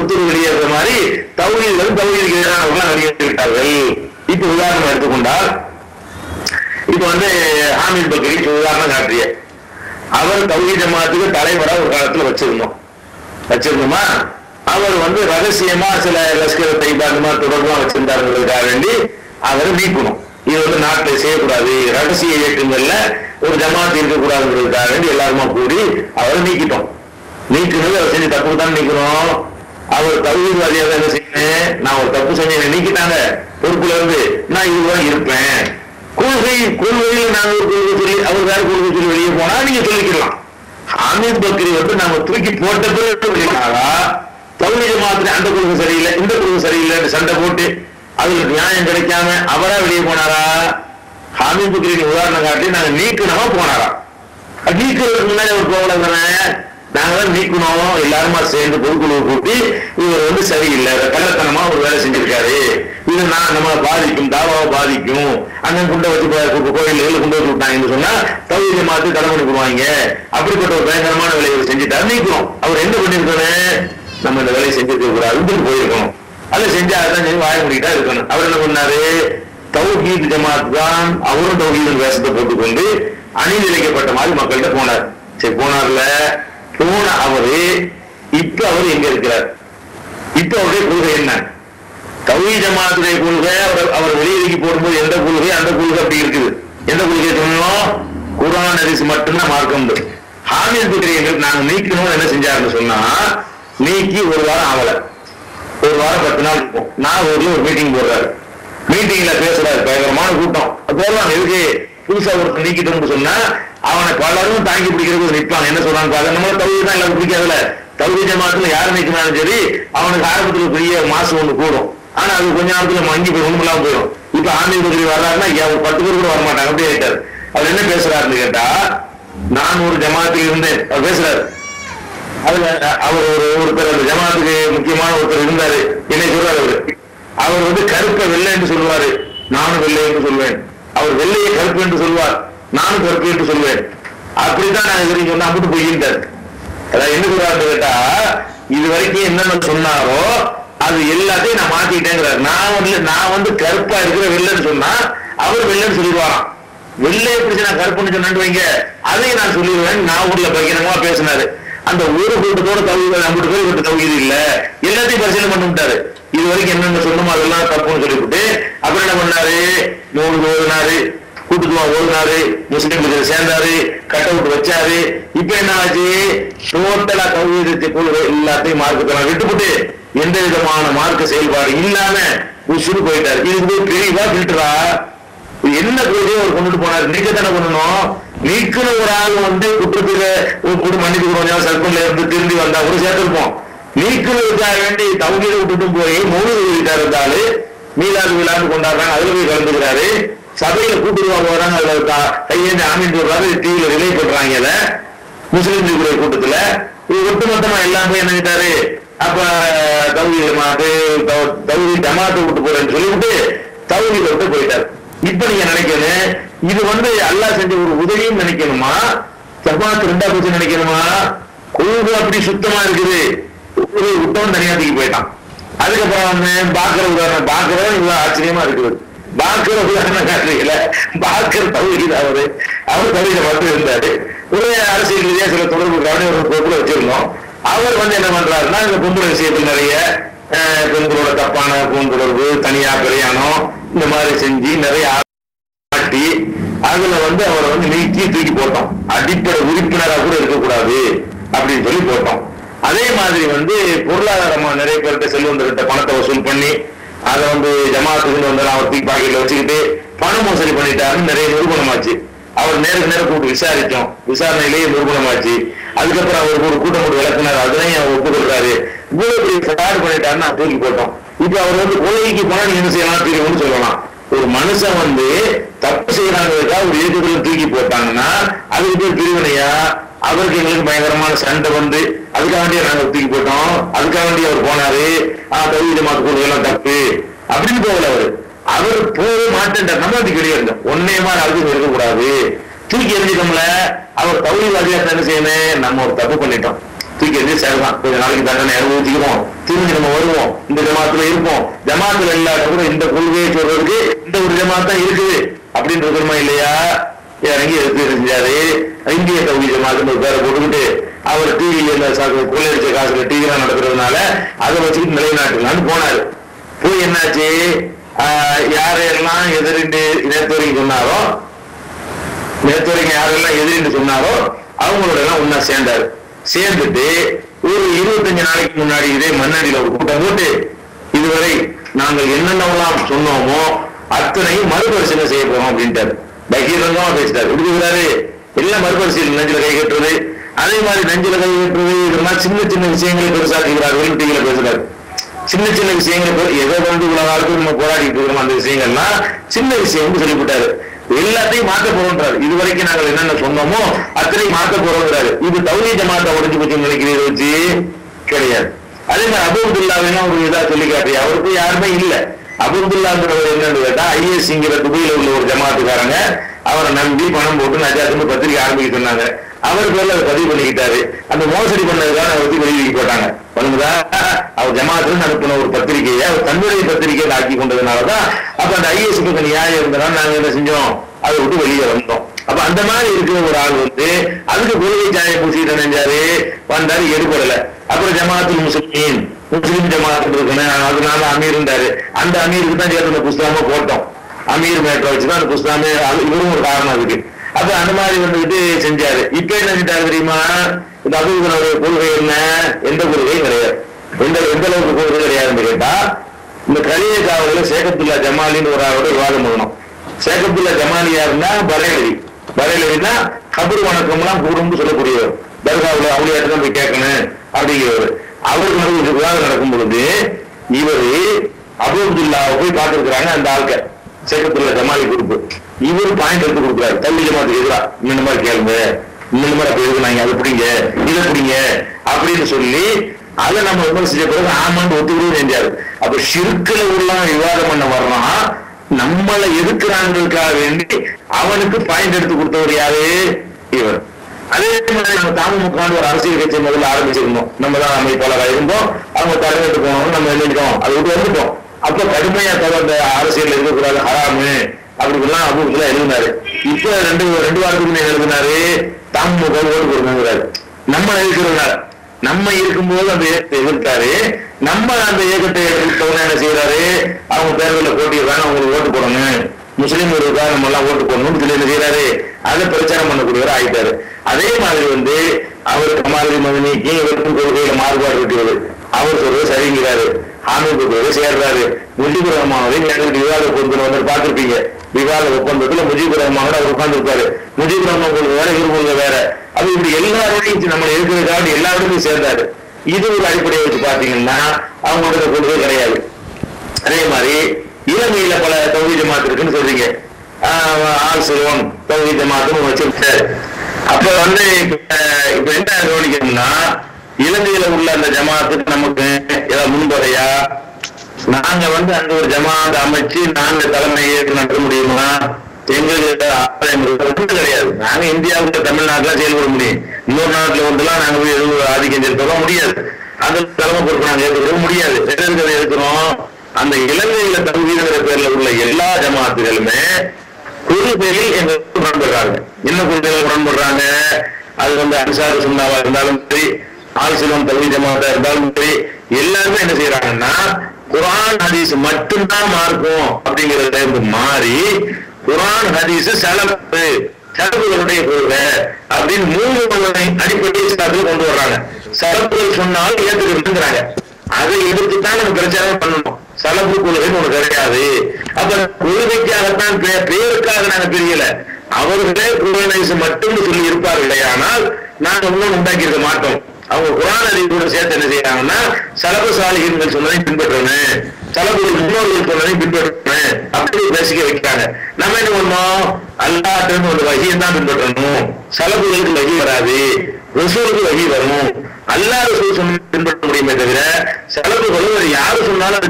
புத்தூர் வெளியேற மாதிரி தௌஹீதுகளும் தௌஹீதுக்கு எதிரானவர்கள் வெளியேற்றி இப்ப உதாரணம் எடுத்துக்கொண்டால் இப்ப வந்து ஹாமித் பக்ரி உதாரணம் காட்டிய. அவர் தௌஹீத் ஜமாத்துக்கு தலைவரா ஒரு காலத்துல வச்சிருந்தோம். வச்சிருந்தோமா? அவர் வந்து ரகசியமா சில லஷ்கர் தைபா அந்த மாதிரி தொடர்பா வச்சிருந்தாருங்கிறதுக்காக வேண்டி அவரை நீக்கணும் இது வந்து நாட்டில் செய்யக்கூடாது ரகசிய இயக்கங்கள்ல ஒரு ஜமாத் இருக்கக்கூடாதுங்கிறதுக்காக வேண்டி எல்லாருமா கூடி அவரை நீக்கிட்டோம் நீக்கிறது அவர் செஞ்சு தப்பு தான் நீக்கணும் அவர் தகுதிவாதியா தான் செய்யணும் நான் ஒரு தப்பு செஞ்சேன். நீக்கிட்டாங்க. பொறுப்புல இருந்து நான் இதுதான் இருப்பேன். கொள்கை கொள்கையில் நாங்கள் ஒரு கொள்கை சொல்லி அவர் வேற கொள்கை சொல்லி வெளியே போனா நீங்க சொல்லிக்கலாம் ஹாமித் பக்ரி வந்து நாம தூக்கி போட்ட பிறகு வெளியினாரா மாத்திரை அந்த கொள்கை சரியில்லை இந்த கொள்கை சரியில்லைன்னு சண்டை போட்டு அதுல நியாயம் கிடைக்காம அவரா வெளியே போனாரா? ஹாமித் பக்ரி உதாரணம் காட்டி நாங்க நீக்கணுமா போனாரா? நீக்கிறதுக்கு முன்னாடி அவர் போகல தானே? நாங்க தான் நீக்கணும் எல்லாருமா சேர்ந்து பொதுக்குழுவை கூட்டி இவர் வந்து சரியில்லை கள்ளத்தனமா ஒரு வேலை செஞ்சிருக்காரு. இது நான் நம்ம பாதிக்கும் தாவாவை பாதிக்கும். அங்க குண்டை வச்சு கோயில்கள் குண்டை வச்சு விட்டாங்கன்னு சொன்னா தகுதியை மாத்தி தடை பண்ணி போடுவாங்க அப்படிப்பட்ட ஒரு பயங்கரமான வேலையை இவர் செஞ்சுட்டாரு. நீக்கிறோம் அவர் என்ன பண்ணிருக்காரு? நம்ம இந்த வேலையை செஞ்சிருக்க கூடாது. போயிருக்கணும். அதை செஞ்சு அதான் செஞ்சு வாய முடிக்கிட்டா இருக்கணும். அவர் என்ன பண்ணாரு? தௌஹீத் ஜமாத் தான் அவரும் தௌஹீத் வேஷத்தை போட்டுக்கொண்டு அணிநிலைக்கப்பட்ட மாதிரி மக்கள்கிட்ட போனார். சரி போனார்ல. போன அவரு இப்ப அவர் எங்க இருக்கிறார்? இப்ப அவருடைய கொள்கை என்ன? தௌஹீ ஜமாத்துடைய கொள்கை அவர் அவர் வெளியேறி போடும்போது எந்த கொள்கை அந்த கொள்கை அப்படி இருக்குது. எந்த கொள்கை சொன்னோம் குரான் அரிசி மட்டும்தான் மார்க்கம் முடியும் ஹாமித் பக்ரி எங்களுக்கு நாங்க நீக்கணும் என்ன செஞ்சாருன்னு சொன்னா நீக்கி ஒரு வாரம் ஆகல. ஒரு வாரம் பத்து நாள் நான் ஒரு மீட்டிங் போடுறாரு. மீட்டிங்ல பேசுறாரு பயங்கரமான கூட்டம். போடலாம் எதுக்கு? புதுசா ஒருத்தர் நீக்கிட்டோம்னு சொன்னா அவனை பலரும் தாங்கி பிடிக்கிறதுக்கு நிற்பான் என்ன சொல்றான்னு பாருங்க. நம்ம தகுதி தான் எல்லாரும் பிடிக்காதுல தகுதி ஜமாத்துல யார் நிற்கினாலும் சரி அவனுக்கு ஆரம்பத்துல பெரிய மாசம் ஒண்ணு கூடும் ஆனா அது கொஞ்ச நேரத்துல மங்கி போய் ஒண்ணும் இல்லாம போயிடும். இப்ப ஆன்மீக பகுதி வர்றாருன்னா இங்க ஒரு பத்து பேர் கூட வரமாட்டாங்க. அப்படியே ஆயிட்டாரு அவர் என்ன பேசுறாருன்னு கேட்டா நான் ஒரு ஜமாத்தில் இருந்தேன். அவர் பேசுறாரு. அதுல அவர் ஒரு ஒருத்தர் அந்த ஜமாத்துக்கு முக்கியமான ஒருத்தர் இருந்தாரு. என்னை சொல்றாரு அவரு. அவர் வந்து கருப்பை வெள்ளை என்று சொல்லுவாரு. நானும் வெள்ளை என்று சொல்வேன். அவர் வெள்ளையை கருப்பு என்று சொல்வார் நானும் கருப்பு என்று சொல்வேன் அப்படித்தான் நான் இது சொன்னா அம்பிட்டு போயிட்டார் அதான் என்ன சொல்றாரு கேட்டா இது வரைக்கும் என்னென்ன சொன்னாரோ அது எல்லாத்தையும் நான் மாத்திட்டேங்கிறார் நான் வந்து நான் வந்து கருப்பா இருக்கிற வெள்ளைன்னு சொன்னா அவர் வெள்ளைன்னு சொல்லிடுவாராம் வெள்ளை பிடிச்சி நான் கருப்புன்னு சொன்னு வைங்க அதையும் நான் சொல்லிடுவேன் நான் ஊர்ல பகிரங்கமா பேசினாரு அந்த ஒரு கூட்டத்தோட தகுதி ஐம்பது போய் கிட்ட தகுதி இல்ல எல்லாத்தையும் பரிசீலனை பண்ணிவிட்டாரு இது வரைக்கும் என்னென்ன சொன்னமோ அதெல்லாம் தப்புன்னு சொல்லிவிட்டு அப்புறம் என்ன பண்ணாரு? மூணு ஓதுனாரு கூட்டுக்குமா ஓதுனாரு முஸ்லீம் லீக்ல சேர்ந்தாரு கட் அவுட் வச்சாரு. இப்ப என்ன ஆச்சு? டோட்டலா கவிதத்தை போல எல்லாத்தையும் மார்க்கத்தை விட்டுப்புட்டு எந்த விதமான மார்க்க செயல்பாடு இல்லாம உசுறு போயிட்டாரு. இது வந்து பெரியவா ஃபில்டரா என்ன கொள்கையை அவர் கொண்டுட்டு போனார். நீக்க தானே பண்ணணும் நீக்கிற ஒரு ஆள் வந்து குற்றத்தில் ஒரு குடு மன்னிப்பு கொஞ்சம் சர்க்கிள்ல இருந்து திரும்பி வந்தா கூட சேர்த்திருப்போம். நீக்குவதற்காக வேண்டி தவங்கீடு விட்டுட்டு போய் மூணு வீட்டார் இருந்தாரு மீலாது விழான்னு கொண்டாடுறாங்க. அதுல போய் கலந்துக்கிறாரு. சபையில கூட்டுருவா போறாங்க. அதுல கையேந்து ஆமின் சொல்றாரு டிவியில ரிலே பண்றாங்க இதை. முஸ்லீம் லீக்குடைய கூட்டத்துல. இது ஒட்டுமொத்தமா எல்லாமே என்னங்கிட்டாரு அப்ப தௌதி ஜமாத்து தௌதி ஜமாத்தை விட்டு போறேன்னு சொல்லிவிட்டு தௌதி விட்டு போயிட்டாரு. இப்ப நீங்க நினைக்கணும் இது வந்து அல்லாஹ் செஞ்ச ஒரு உதவியும் நினைக்கணுமா? ஜமாத் ரெண்டா போச்சு நினைக்கணுமா? கொள்கை அப்படி சுத்தமா இருக்குது. ஒரு உத்தவன் தனியாத்துக்கு தூக்கி போயிட்டான். அதுக்கப்புறம் வந்து பாக்குற உதாரணம் பாக்குறவன் இவ்வளவு ஆச்சரியமா இருக்குது. பாக்குற உதாரணம் காட்டுறீங்கள? பாக்கர் தவிர அவரு அவர் தவிர மட்டும் இருந்தாரு. ஒரே அரசியல் ரீதியா சில தொடர்பு கவனம் ஒரு பொறுப்புல வச்சிருந்தோம். அவர் வந்து என்ன பண்றாருன்னா இந்த பொம்பளை விஷயத்தில் நிறைய பெண்களோட தப்பான பூந்தொடர்பு தனியா பிரயாணம் இந்த மாதிரி செஞ்சு நிறைய ஆட்டி அதுல வந்து அவரை வந்து நீக்கி தூக்கி போட்டோம் அடிப்படை உறுப்பினராக கூட இருக்கக்கூடாது அப்படின்னு சொல்லி போட்டோம் அதே மாதிரி வந்து பொருளாதாரமா நிறைய பேர்கிட்ட செல்வந்தர்கிட்ட பணத்தை வசூல் பண்ணி அதை வந்து ஜமாத்துக்கு வந்து அவர் தூக்கி பாக்கெட்ல வச்சுக்கிட்டு பண மோசடி பண்ணிட்டாருன்னு நிறைய நிரூபணமாச்சு. அவர் நேருக்கு நேரம் கூப்பிட்டு விசாரிச்சோம். விசாரணையிலேயே நிரூபணமாச்சு. அதுக்கப்புறம் அவருக்கு ஒரு கூட்டம் போட்டு விளக்குனார். அதுலயும் அவர் ஒப்புக்கொள்றாரு இவ்வளவு பெரிய ஃப்ராட் பண்ணிட்டாருன்னு நான் தூக்கி போட்டோம். இப்ப அவர் வந்து கொலைக்கு போனா நீங்க என்ன செய்யலாம் தெரியும்னு சொல்லலாம். ஒரு மனுஷன் வந்து தப்பு செய்யறாங்கிறதுக்காக ஒரு இயக்கத்துல தூக்கி போட்டாங்கன்னா அதுக்கு பேர் பிரிவினையா? அவருக்கு எங்களுக்கு பயங்கரமான சண்டை வந்து அதுக்காக வேண்டிய நாங்க தூக்கி போட்டோம். அதுக்காக வேண்டிய அவர் போனாரு. ஆஹ் தகுதி மாத்து கொள்கையெல்லாம் தப்பு. அப்படின்னு போகல அவரு. அவர் போக மாட்டேன்ற நம்ம அது கிடையாது ஒன்னே மாதிரி இருக்கக்கூடாது. தூக்கி எறிஞ்சிட்டோம்ல அவர் தகுதிவாதியா என்ன செய்யணும்? நம்ம ஒரு தப்பு பண்ணிட்டோம். தூக்கி எறிஞ்சு சேரலாம் கொஞ்ச நாளைக்கு தண்டனை அனுபவிச்சுக்கிறோம் திரும்பி நம்ம வருவோம். இந்த ஜமாத்துல இருப்போம். ஜமாத்துல இல்லாத கூட இந்த கொள்கையை சொல்றதுக்கு இந்த ஒரு ஜமாத் தான் இருக்குது. அப்படின்னு இருக்கிறோமா இல்லையா? இறங்கி எடுத்து செஞ்சாரு இந்திய தகுதி ஜமாத்துன்னு ஒரு பேரை போட்டுக்கிட்டு அவர் டிவியில கொள்ளையடிச்ச காசுல டிவிலாம் நடக்கிறதுனால அதை வச்சுக்கிட்டு நிலைநாட்டலாம்னு போனாரு. போய் என்னாச்சு? யாரெல்லாம் யாரையெல்லாம் எதிரிண்டு நேற்று வரைக்கும் சொன்னாரோ நேற்று வரைக்கும் யாரெல்லாம் எதிரின்னு சொன்னாரோ அவங்களோட எல்லாம் ஒன்னா சேர்ந்தாரு. சேர்ந்துட்டு ஒரு இருபத்தஞ்சு நாளைக்கு முன்னாடி இதே மண்ணடியில் ஒரு கூட்டம் போட்டு இதுவரை நாங்கள் என்னென்னலாம் சொன்னோமோ அத்தனையும் மறுபரிசீலனை செய்ய போறோம் அப்படின்ட்டாரு. பகிரங்கமா பேசிட்டாரு. விடுக்கிறாரு எல்லாம் மறுபரிசீலனை நெஞ்சில கை கட்டுறது அதே மாதிரி நெஞ்சில கை இதெல்லாம் சின்ன சின்ன விஷயங்களை பெருசாக்குகிறார்கள் டிவியில பேசுறாரு. சின்ன சின்ன விஷயங்களை எதை வந்து இவ்வளவு நாளுக்கு நம்ம போராடிட்டு இருக்கிறோம் அந்த விஷயங்கள்லாம் சின்ன விஷயம் சொல்லிவிட்டாரு. எல்லாத்தையும் மாத்த போறோம்ன்றாரு. இது வரைக்கும் நாங்கள் என்னென்ன சொன்னோமோ அத்தனையும் மாத்த போறோம்ன்றாரு. இது தௌரிய ஜமாத்தை உடஞ்சு போச்சு நினைக்கிறீங்க வச்சு கிடையாது. அதே மாதிரி அபுதுல்லாவையும் ஒரு இதா சொல்லி காட்டி அவருக்கு யாருமே இல்ல. அபுதுல்லாங்கிறவர் என்னன்னு கேட்டா ஐஎஸ்சிங்கிற துபையில உள்ள ஒரு ஜமாத்துக்காரங்க. அவரை நம்பி பணம் போட்டு நஜாத்துக்கு பத்திரிக்கை ஆரம்பிக்க சொன்னாங்க. அவர் பேர்ல அதை பதிவு பண்ணிக்கிட்டாரு. அந்த மோசடி பண்ணதுக்காக அவர் பத்தி வெளியே போட்டாங்க. பண்ணுதா? அவர் ஜமாத்துல அனுப்பின ஒரு பத்திரிகையை அவர் தன்னுடைய பத்திரிகையை ஆக்கி கொண்டதுனாலதான் அப்ப அந்த ஐஎஸ் கொஞ்சம் நியாயம் இருந்தனால நாங்க என்ன செஞ்சோம்? அதை விட்டு வெளியே வந்தோம். அப்ப அந்த மாதிரி இருக்கிற ஒரு ஆள் வந்து அதுக்கு கொள்கை சாயம் பூசிட்டு நினைஞ்சாரு வந்தாரு எடுபடல. அப்புறம் ஜமாத்துல் முஸ்லிமீன். முஸ்லிம் ஜமாத்து இருக்கணும் அதனால அமீர் இருந்தாரு. அந்த அமீருக்கு தான் சேர்த்து புஸ்தகமா போட்டோம். அமீர் மேட்டை வச்சுதான் அந்த புஸ்தாமே அது இவரும் ஒரு காரணம் அதுக்கு. அப்ப அந்த மாதிரி வந்துகிட்டு செஞ்சாரு. இப்ப என்ன செஞ்சாரு தெரியுமா? இந்த அபுதனுடைய கொள்கை என்ன? எந்த கொள்கையும் கிடையாது. எந்த எந்த அளவுக்கு கொள்கை கிடையாதுன்னு கேட்டா இந்த கலிய காவலில் சேகத்துல்லா ஜமாலின்னு ஒரு ஆளோட விவாதம் பண்ணணும். சேகத்துல்லா ஜமாலி யாருன்னா பரேலவி. பரேலினா கபர் வணக்கம்லாம் கூடும்னு சொல்லக்கூடியவர். தர்காவில் அவளியாட்டு தான் போய் கேட்கணும் அப்படிங்கிறவர். அவருக்கு நடந்து விவாதம் நடக்கும் பொழுது இவர் அபுதுல்லாவை போய் பார்த்திருக்கிறாங்க அந்த ஆள்க சேகத்துல்லா ஜமாலி குரூப் இவர் பாயிண்ட் எடுத்து கொடுக்குறாரு. தள்ளி ஜமாத்துக்கு எதிராக இந்த மாதிரி கேளுங்க. இந்த மாதிரி அப்படி எழுதுனாங்க அதை பிடிங்க. இதை பிடிங்க. அப்படின்னு சொல்லி அதை நம்ம விமர்சிச்ச பிறகு ஆமான்னு ஒத்துக்கிறே செஞ்சாரு அப்ப சிறுக்கில் உள்ள விவாதம் பண்ண வர்றான் நம்மளை எதிர்க்கிறாங்களுக்காக வேண்டி அவனுக்கு பாயிண்ட் எடுத்து கொடுத்தவர் யாரு? இவர். அதே மாதிரி நம்ம தாமமுகான்னு ஒரு அரசியல் கட்சி முதல்ல ஆரம்பிச்சிருந்தோம். நம்ம தான் அமைப்பாளராக இருந்தோம். அவங்க தலைவர்கிட்ட போனோம் நம்ம எழுதிட்டோம். அதை விட்டு வந்துட்டோம். அப்ப கடுமையா தொடர்ந்த அரசியல் இருக்கக்கூடாது ஹராமு அப்படிலாம் அபூர்வத்துல எழுதினாரு. இப்ப ரெண்டு ரெண்டு வாரத்துக்கு எழுதினாரு எழுதினாரு தாமமுக ஓட்டு கொடுங்கிறாரு நம்ம இருக்கிறதுனால நம்ம இருக்கும்போது அந்த இயக்கத்தை எதிர்த்தாரு. நம்ம அந்த இயக்கத்தை எதிர்த்தவங்க என்ன செய்யறாரு அவங்க தேர்தலில் போட்டிடுறாங்க அவங்களுக்கு ஓட்டு போடணும். முஸ்லீம் இருக்கா நம்ம எல்லாம் ஓட்டு போடணும்னு சொல்லி என்ன செய்யறாரு அதை பிரச்சாரம் பண்ணக்கூடியவர் ஆயிட்டாரு. அதே மாதிரி வந்து அவர் கமாலி மதனிக்கு இவருக்கும் கொள்கையில மாறுபாடு இருக்கிறது அவர் சொல்றது சரிங்கிறாரு ஆமீர் சொல்றது சேர்றாரு முஜிபுர் ரஹ்மானோட எங்களுக்கு விவாத ஒப்பந்தம் வந்து பார்த்திருப்பீங்க. விவாத ஒப்பந்தத்துல முஜிபுர் ரஹ்மானோட அவர் உட்கார்ந்துருப்பாரு. முஜிபுர் ரஹ்மான் கொள்கை வேற இவர் கொள்கை வேற. அது இப்படி எல்லாரோடையும் நம்ம இருக்கிறதுக்காக எல்லாரோடையும் சேர்ந்தாரு. இது ஒரு அடிப்படையை வச்சு பாத்தீங்கன்னா அவங்களோட கொள்கை கிடையாது. அதே மாதிரி இலங்கையில பல தொகுதி ஜமாத்து இருக்குன்னு சொல்றீங்க. ஆஹ் ஆள் செல்வம் தொகுதி ஜமாத்துன்னு வச்சிருக்காரு. அப்ப வந்து இப்ப இப்ப என்ன கவனிக்கணும்னா இலங்கையில உள்ள அந்த ஜமாத்துக்கு நமக்கு ஏதாவது முன்பதையா நாங்க வந்து அந்த ஒரு ஜமாத் அமைச்சு நாங்க தலைமை ஏற்று நடத்த முடியுமா? எங்களுக்கு ஆதாயம் கிடையாது. நாங்க இந்தியாவுக்கு தமிழ்நாட்டுல செயல்பட முடியும். இன்னொரு நாட்டுல ஒன்றுலாம் நாங்க போய் எதுவும் ஆதிக்கம் செலுத்தவும் முடியாது. அந்த தலைமை பொறுப்பு நாங்க ஏற்றுக்கவும் முடியாது. எதிர்க்கிறத இருக்கிறோம் அந்த இலங்கையில தகுதிங்கிற பேர்ல உள்ள எல்லா ஜமாத்துகளுமே கொள்கையில் எங்களுக்கு உடன்படுறாங்க என்ன கொள்கையில் உடன்படுறாங்க அது வந்து அன்சார் சுண்ணாவா இருந்தாலும் சரி ஆல்சிலம் தகுதி ஜமாத்தா இருந்தாலும் சரி எல்லாருமே என்ன செய்யறாங்கன்னா குரான் ஹதீஸ் மட்டும்தான் மார்க்கும் அப்படிங்கறதுல இருந்து மாறி குரான் ஹதீஸ் செலவு செலவுகளுடைய கொள்கை அப்படின்னு மூணு அடிப்படை இஸ்லாத்துல கொண்டு வர்றாங்க. செலவுகள் சொன்னாலும் ஏற்றுக்கிறாங்க அதை எடுத்துத்தான் நம்ம பிரச்சாரம் பண்ணணும். செலவு கொள்கைன்னு ஒண்ணு கிடையாது. அப்ப கொள்கைக்காகத்தான் பே- பேருக்காக நாங்க பிரியல. அவர்களே குரானைஸ் மட்டும் சொல்லி இருப்பார் ஆனால் நாங்க இன்னும் உண்டாக்கி இருக்க மாட்டோம். அவங்க குரான் அறிவிப்போட சேர்த்து என்ன செய்யறாங்கன்னா சலபு சாலிகள் சொன்னதை பின்பற்றணும். சலபு முன்னோர்கள் சொன்னதை பின்பற்றணும். அப்படி பேசிக்க வைக்கிறாங்க. நம்ம என்ன பண்ணோம் அல்லாட்டு ஒரு வகையை தான் பின்பற்றணும். சலபுகளுக்கு வகி வராது. ரசூலுக்கு வகி வரும் அல்லாஹ் ரசூல் சொன்ன பின்பற்ற முடியுமே தவிர செலவுகளும் யாரு சொன்னாலும் அது